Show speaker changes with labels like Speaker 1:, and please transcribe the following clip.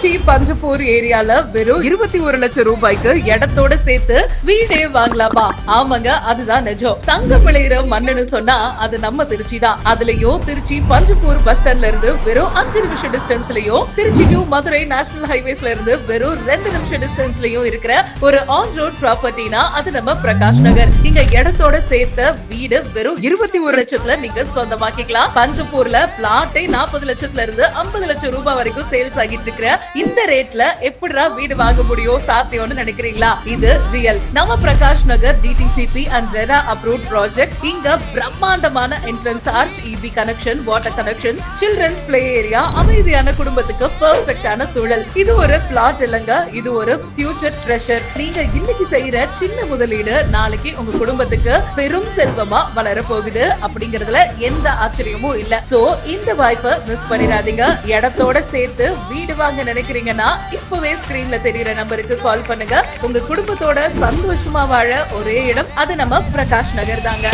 Speaker 1: திருச்சி பஞ்சப்பூர் ஏரியால வெறும் இருபத்தி ஒரு லட்சம் ரூபாய்க்கு இடத்தோட சேர்த்து வீடே வாங்கலாமா? ஆமாங்க அதுதான் நிஜம். தங்கம் விளையிற மண்ணுன்னு சொன்னா அது நம்ம திருச்சி தான் அதுலயும் திருச்சி பஞ்சப்பூர் பஸ் ஸ்டாண்ட்ல இருந்து வெறும் அஞ்சு நிமிஷம் டிஸ்டன்ஸ்லயும் திருச்சி டு மதுரை நேஷனல் ஹைவேஸ்ல இருந்து வெறும் ரெண்டு நிமிஷம் டிஸ்டன்ஸ்லயும் இருக்கிற ஒரு ஆன் ரோட் ப்ராப்பர்ட்டினா அது நம்ம பிரகாஷ் நகர். இங்க இடத்தோட சேர்த்த வீடு வெறும் இருபத்தி ஒரு லட்சத்துல நீங்க சொந்தமாக்கிக்கலாம். பஞ்சப்பூர்ல பிளாட்டே நாற்பது லட்சத்துல இருந்து ஐம்பது லட்சம் ரூபாய் வரைக்கும் சேல்ஸ் ஆகிட்டு இருக்கிற இந்த ரேட்ல எப்படிடா வீடு வாங்க முடியும்? சாத்தியம்னு நினைக்கிறீங்களா? இது ரியல் நம்ம Prakash Nagar DTCP and RERA approve project இங்க பிரம்மாண்டமான entrance arch EB connection water connection children's play area அமைதியான குடும்பத்துக்கு பெர்ஃபெக்டான சூழல். இது ஒரு பிளாட் இல்லங்க. இது ஒரு ஃபியூச்சர் ட்ரெஷர் நீங்க இன்னைக்கு செய்யற சின்ன முதலீடு நாளைக்கு உங்க குடும்பத்துக்கு பெரும் செல்வமா வளர போகுது அப்படிங்கறதுல எந்த ஆச்சரியமும் இல்ல. சோ இந்த வாய்ப்பை மிஸ் பண்ணிடாதீங்க. இடத்தோட சேர்த்து வீடு வாங்க நினைக்கிறீங்கன்னா இப்பவே ஸ்கிரீன்ல தெரியற நம்பருக்கு கால் பண்ணுங்க. உங்க குடும்பத்தோட சந்தோஷமா வாழ ஒரே இடம் அது நம்ம பிரகாஷ் நகர் தாங்க.